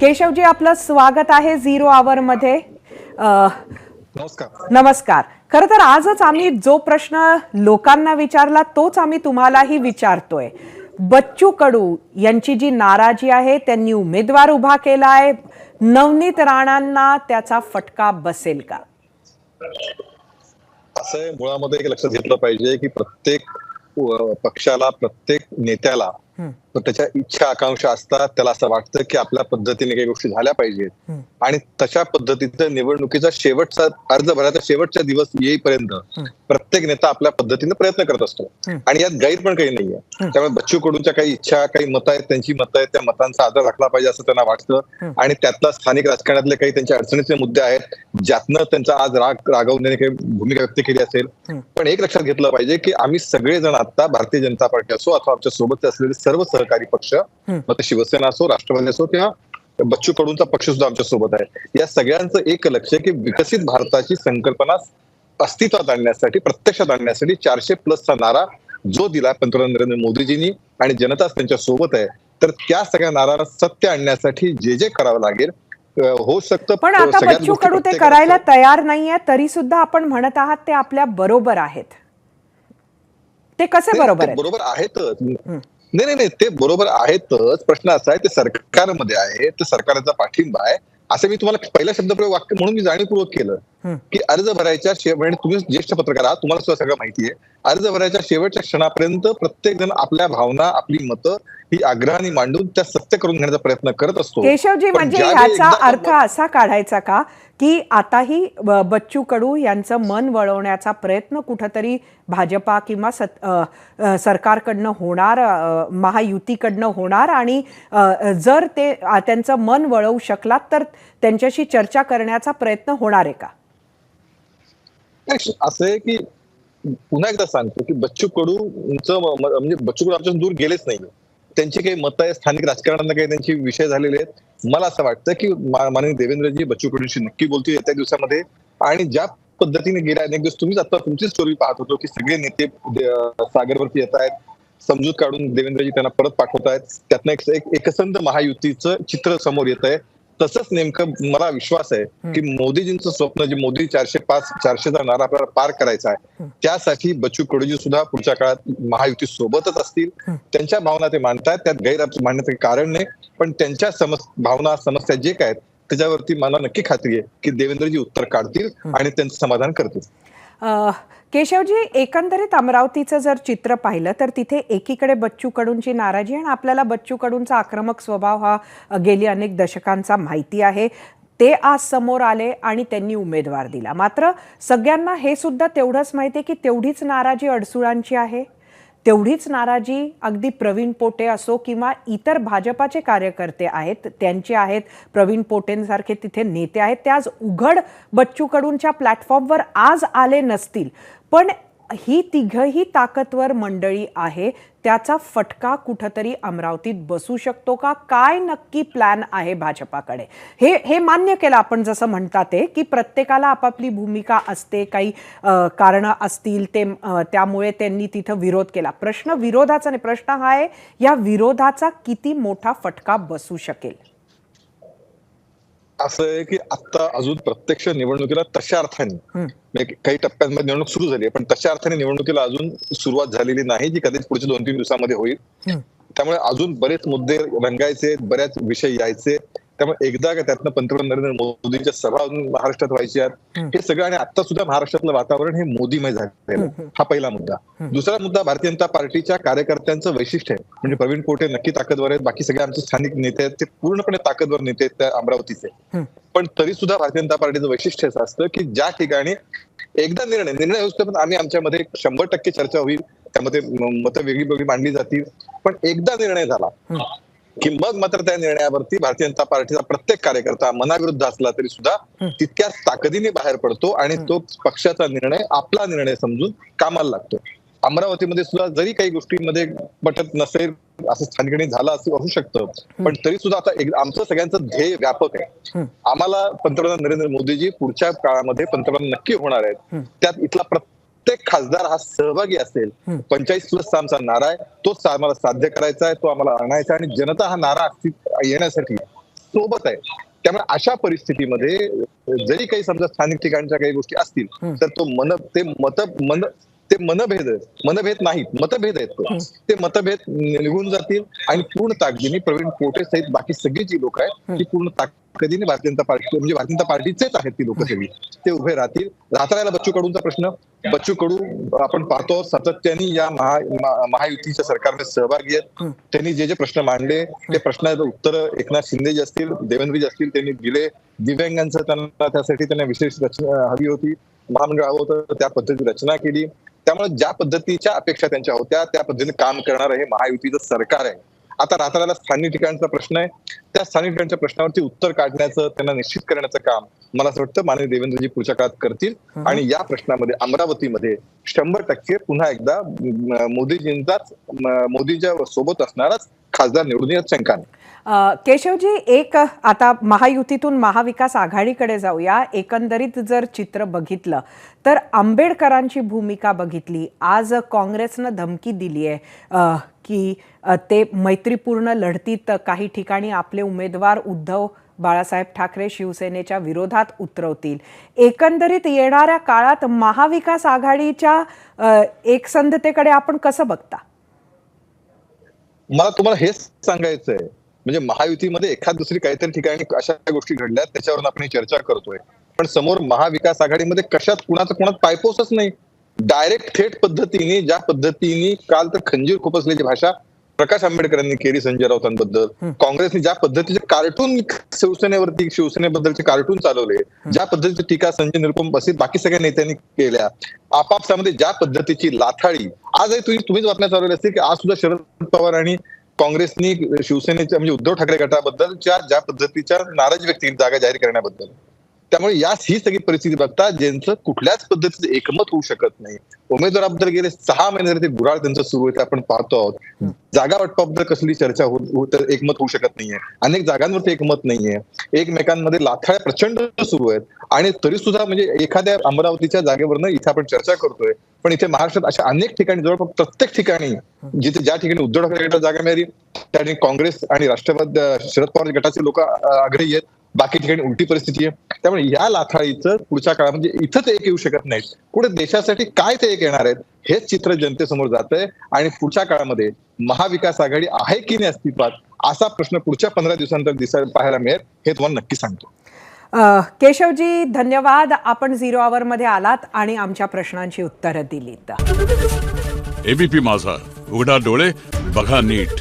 केशवजी आपलं स्वागत आहे झिरो आवर मध्ये. नमस्कार. नमस्कार. खरं तर आजच आम्ही जो प्रश्न लोकांना विचारला तोच आम्ही तुम्हालाही विचारतोय. बच्चू कडू यांची जी नाराजी आहे त्यांनी उमेदवार उभा केलाय नवनीत राणांना त्याचा फटका बसेल का? असं आहे, मुळामध्ये एक लक्षात घेतलं पाहिजे की प्रत्येक पक्षाला प्रत्येक नेत्याला तो त्याच्या इच्छा आकांक्षा असतात त्याला असं वाटतं की आपल्या पद्धतीने काही गोष्टी झाल्या पाहिजेत. आणि तशा पद्धतीचं निवडणुकीचा शेवटचा अर्ज भरायचा शेवटचा दिवस येईपर्यंत प्रत्येक नेता आपल्या पद्धतीने प्रयत्न करत असतो. आणि यात गैर पण काही नाहीये. त्यामुळे बच्चू कडूंच्या काही इच्छा काही मतं आहेत त्यांची मतं आहेत त्या मतांचा आदर राखला पाहिजे असं त्यांना वाटतं. आणि त्यातला स्थानिक राजकारणातले काही त्यांच्या अडचणीचे मुद्दे आहेत ज्यातनं त्यांचा आज राग रागवण्याने काही भूमिका व्यक्त केली असेल. पण एक लक्षात घेतलं पाहिजे की आम्ही सगळेजण आता भारतीय जनता पार्टी असो अथवा आमच्यासोबत असलेले सर्व सहकारी पक्ष मग ते शिवसेना असो राष्ट्रवादी असो किंवा बच्चू कडूंचा पक्ष सुद्धा आमच्यासोबत आहे. या सगळ्यांचं एक लक्ष की विकसित भारताची संकल्पना अस्तित्वात आणण्यासाठी प्रत्यक्षात आणण्यासाठी चारशे प्लसचा नारा जो दिला पंतप्रधान नरेंद्र मोदीजींनी आणि जनताच त्यांच्यासोबत आहे. तर त्या सगळ्या नाराला सत्य आणण्यासाठी जे जे करावं लागेल होऊ शकतं पण आता बच्चू कडू ते करायला तयार नाहीये तरी सुद्धा आपण म्हणत आहात ते आपल्या बरोबर आहेत. ते कसे बरोबर आहेत? बरोबर आहेतच. नाही नाही नाही ते बरोबर आहेतच. प्रश्न असा आहे ते सरकारमध्ये आहे ते सरकारचा पाठिंबा आहे. असं मी तुम्हाला पहिला शब्दप्रयोग वाक्य म्हणून मी जाणीवपूर्वक केलं. की अर्ज भरायच्या म्हणजे तुम्ही ज्येष्ठ पत्रकार आहात तुम्हाला सुद्धा सगळं माहिती आहे. अर्ज भरायच्या शेवटच्या क्षणापर्यंत प्रत्येक जण आपल्या भावना आपली मतं ही आग्रहाने मांडून त्या सत्य करून घेण्याचा प्रयत्न करत असतो. केशवजी म्हणजे एकदा अर्थ असा काढायचा का की आताही बच्चू कडू यांचं मन वळवण्याचा प्रयत्न कुठंतरी भाजपा किंवा सरकारकडनं होणार महायुतीकडनं होणार आणि जर ते त्यांचं मन वळवू शकलात तर त्यांच्याशी चर्चा करण्याचा प्रयत्न होणार आहे का? असं आहे की पुन्हा एकदा सांगतो की बच्चू कडू म्हणजे बच्चू कडू आमच्यापासून दूर गेलेच नाही. त्यांची काही मतं आहे स्थानिक राजकारणांना काही त्यांचे विषय झालेले आहेत. मला असं वाटतं की माननीय देवेंद्रजी बच्चू कडूंशी नक्की बोलतील येत्या दिवसामध्ये. आणि ज्या पद्धतीने गेल्या अनेक दिवस तुम्हीच आता तुमची स्टोरी पाहत होतो की सगळे नेते सागरवरती येत आहेत. समजूत काढून देवेंद्रजी त्यांना परत पाठवत आहेत. त्यातनं एक एक- एकसंध महायुतीचं चित्र समोर येत आहे तसंच नेमकं मला विश्वास आहे की मोदीजींचं स्वप्न जे मोदी चारशे पाच चारशेचा नारा आपल्याला पार करायचा आहे त्यासाठी बच्चू कडूजी सुद्धा पुढच्या काळात महायुती सोबतच असतील. त्यांच्या भावना ते मांडतायत त्यात गैर मांडण्याचं कारण नाही. पण त्यांच्या समस भावना समस्या जे काय आहेत त्याच्यावरती मला नक्की खात्री आहे की देवेंद्रजी उत्तर काढतील आणि त्यांचं समाधान करतील. केशवजी एकंदरीत अमरावतीचं जर चित्र पाहिलं तर तिथे एकीकडे बच्चू कडूंची नाराजी आणि आपल्याला बच्चू कडूंचा आक्रमक स्वभाव हा गेली अनेक दशकांचा माहिती आहे. ते आज समोर आले आणि त्यांनी उमेदवार दिला. मात्र सगळ्यांना हे सुद्धा तेवढंच माहिती आहे की तेवढीच नाराजी अडसुळांची आहे? तेवढीच नाराजी अगदी प्रवीण पोटे असो किंवा इतर भाजपाचे कार्यकर्ते आहेत त्यांचे आहेत प्रवीण पोटेंसारखे तिथे नेते आहेत ते आज उघड बच्चू कडूंच्या प्लॅटफॉर्मवर आज आले नसतील. पण ही तिघही ताकदवर मंडळी आहे. त्याचा फटका कुठंतरी अमरावतीत बसू शकतो का? काय नक्की प्लॅन आहे भाजपाकडे? हे हे मान्य केलं आपण जसं म्हणतात ते की प्रत्येकाला आपापली भूमिका असते काही कारणं असतील ते त्यामुळे त्यांनी तिथं विरोध केला. प्रश्न विरोधाचा नाही प्रश्न हा आहे या विरोधाचा किती मोठा फटका बसू शकेल? असं आहे की आता अजून प्रत्यक्ष निवडणुकीला तशा अर्थाने म्हणजे काही टप्प्यांमध्ये निवडणूक सुरू झाली आहे पण तशा अर्थाने निवडणुकीला अजून सुरुवात झालेली नाही जी कदाचित पुढच्या दोन तीन दिवसामध्ये होईल. त्यामुळे अजून बरेच मुद्दे रंगायचे बऱ्याच विषय यायचे त्यामुळे एकदा का त्यातनं पंतप्रधान नरेंद्र मोदींच्या सभा महाराष्ट्रात व्हायच्या हे सगळं आणि आता सुद्धा महाराष्ट्रातलं वातावरण हे मोदीमय झालेलं. हा पहिला मुद्दा. दुसरा मुद्दा भारतीय जनता पार्टीच्या कार्यकर्त्यांचं वैशिष्ट्य आहे. म्हणजे प्रवीण पोटे नक्की ताकदवर आहेत बाकी सगळे आमचे स्थानिक नेते आहेत ते पूर्णपणे ताकदवर नेते आहेत त्या अमरावतीचे. पण तरी सुद्धा भारतीय जनता पार्टीचं वैशिष्ट्य असं असतं की ज्या ठिकाणी एकदा निर्णय निर्णय होतो पण आम्ही आमच्यामध्ये शंभर टक्के चर्चा होईल त्यामध्ये मतं वेगळी वेगळी मांडली जातील पण एकदा निर्णय झाला की मग मात्र त्या निर्णयावरती भारतीय जनता पार्टीचा प्रत्येक कार्यकर्ता मनाविरुद्ध असला तरी सुद्धा तितक्याच ताकदीने बाहेर पडतो आणि तो पक्षाचा निर्णय आपला निर्णय समजून कामाला लागतो. अमरावतीमध्ये सुद्धा जरी काही गोष्टींमध्ये पटत नसेल असं स्थानिकणी झालं असं असू शकतं पण तरी सुद्धा आता एक- आमचं सगळ्यांचं ध्येय व्यापक आहे. आम्हाला पंतप्रधान नरेंद्र मोदीजी पुढच्या काळामध्ये पंतप्रधान नक्की होणार आहेत. त्यात इथला प्रत्येक खासदार हा सहभागी असेल. पंचाळीस प्लस आमचा नारा आहे. तोच आम्हाला साध्य करायचा आहे तो आम्हाला आणायचा आणि जनता हा नारा येण्यासाठी सोबत आहे. त्यामुळे अशा परिस्थितीमध्ये जरी काही समजा स्थानिक ठिकाणच्या काही गोष्टी असतील तर तो मन ते मत मन ते मनभेद मनभेद नाहीत मतभेद आहेत तो. ते मतभेद निघून जातील आणि पूर्ण ताकदीने प्रवीण पोटे सहित बाकी सगळी जी लोक आहेत ती पूर्ण ताकदीने भारतीय जनता पार्टी म्हणजे भारतीय जनता पार्टीचेच आहेत ती लोक सगळी. ते उभे राहतील. राहता बच्चू कडूंचा प्रश्न. बच्चू कडू आपण पाहतो सातत्याने या महा महा- महायुतीच्या सरकारमध्ये सहभागी आहेत. त्यांनी जे जे प्रश्न मांडले ते प्रश्नाचं उत्तर एकनाथ शिंदे जे असतील देवेंद्रजी असतील त्यांनी दिले. दिव्यांगांचं त्यांना त्यासाठी त्यांना विशेष रचना हवी होती. महामंडळ हवं होतं त्या पद्धतीची रचना केली. त्यामुळे ज्या पद्धतीच्या अपेक्षा त्यांच्या होत्या त्या पद्धतीने काम करणारं हे महायुतीचं सरकार आहे. आता राहता स्थानिक ठिकाणचा प्रश्न आहे. त्या स्थानिक ठिकाणच्या प्रश्नावरती उत्तर काढण्याचं त्यांना निश्चित करण्याचं काम मला असं वाटतं माननीय देवेंद्रजी पुढच्या काळात करतील. आणि या प्रश्नामध्ये अमरावतीमध्ये शंभर टक्के पुन्हा एकदा मोदीजींचाच मोदींच्या सोबत असणाराच खासदार निवडून शंका नाही केशवजी एक आता महायुतीतून महाविकास आघाडीकडे जाऊया. एकंदरीत जर चित्र बघितलं तर आंबेडकरांची भूमिका बघितली. आज काँग्रेसनं धमकी दिली आहे. की ते मैत्रीपूर्ण लढतीत काही ठिकाणी आपले उमेदवार उद्धव बाळासाहेब ठाकरे शिवसेनेच्या विरोधात उतरवतील. एकंदरीत येणाऱ्या काळात महाविकास आघाडीच्या एकसंधतेकडे आपण कसं बघता? मला तुम्हाला हेच सांगायचं आहे म्हणजे महायुतीमध्ये एखाद दुसरी काहीतरी ठिकाणी अशा गोष्टी घडल्या त्याच्यावरून आपण चर्चा करतोय. पण समोर महाविकास आघाडीमध्ये कशात कुणाचं कुणात पायपोसच नाही. डायरेक्ट थेट पद्धतीने ज्या पद्धतीने काल तर खंजीर खुपसल्याची भाषा प्रकाश आंबेडकरांनी केली संजय राऊतांबद्दल. काँग्रेसने ज्या पद्धतीचे कार्टून शिवसेनेवरती शिवसेनेबद्दलचे कार्टून चालवले ज्या पद्धतीची टीका संजय निरुपम बसित बाकी सगळ्या नेत्यांनी केल्या आपापसामध्ये ज्या पद्धतीची लाथाळी आजही तुम्ही तुम्हीच बातम्या चालवल्या असतील की आज सुद्धा शरद पवार आणि काँग्रेसनी शिवसेनेच्या म्हणजे उद्धव ठाकरे गटाबद्दलच्या ज्या पद्धतीच्या नाराज व्यक्ती जागा जाहीर करण्याबद्दल. त्यामुळे या ही सगळी परिस्थिती बघता ज्यांचं कुठल्याच पद्धतीचं एकमत होऊ शकत नाही. उमेदवाराबद्दल गेले सहा महिने ते गुराळ त्यांचं सुरू आहे ते आपण पाहतो आहोत. जागा वाटपाबद्दल कसली चर्चा होत एकमत होऊ शकत नाहीये. अनेक जागांवरती एकमत नाहीये. एकमेकांमध्ये लाथाळ्या प्रचंड सुरू आहेत. आणि तरी सुद्धा म्हणजे एखाद्या अमरावतीच्या जागेवरनं इथे आपण चर्चा करतोय. पण इथे महाराष्ट्रात अशा अनेक ठिकाणी जवळपास प्रत्येक ठिकाणी जिथे ज्या ठिकाणी उद्धव ठाकरे गटाला जागा मिळाली त्या ठिकाणी काँग्रेस आणि राष्ट्रवादी शरद पवार गटाचे लोक आग्रही आहेत. बाकी ठिकाणी उलटी परिस्थिती आहे. त्यामुळे या लाथाळीचं पुढच्या काळामध्ये इथंच एक येऊ शकत नाही पुढे देशासाठी काय ते एक येणार आहेत हेच चित्र जनतेसमोर जात आहे आणि पुढच्या काळामध्ये महाविकास आघाडी आहे की नाही अस्तित्वात असा प्रश्न पुढच्या पंधरा दिवसानंतर दिसायला पाहायला मिळेल हे तुम्हाला नक्की सांगतो. केशवजी धन्यवाद. आपण झिरो आवरमध्ये आलात आणि आमच्या प्रश्नांची उत्तरं दिलीत. एबीपी माझा. उघडा डोळे बघा नीट.